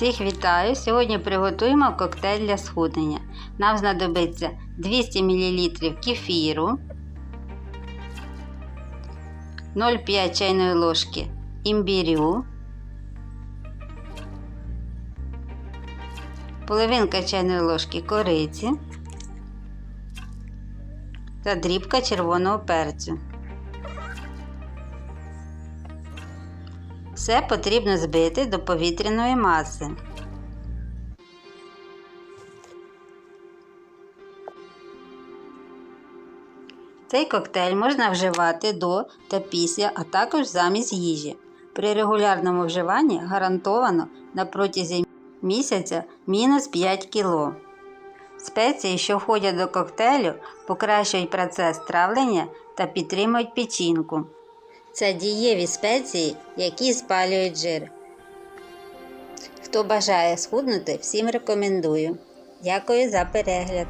Всіх вітаю! Сьогодні приготуємо коктейль для схуднення. Нам знадобиться 200 мл кефіру, 0,5 чайної ложки імбірю, половинка чайної ложки кориці та дрібка червоного перцю. Все потрібно збити до повітряної маси. Цей коктейль можна вживати до та після, а також замість їжі. При регулярному вживанні гарантовано на протязі місяця мінус 5 кг. Спеції, що входять до коктейлю, покращують процес травлення та підтримують печінку. Це дієві спеції, які спалюють жир. Хто бажає схуднути, всім рекомендую. Дякую за перегляд!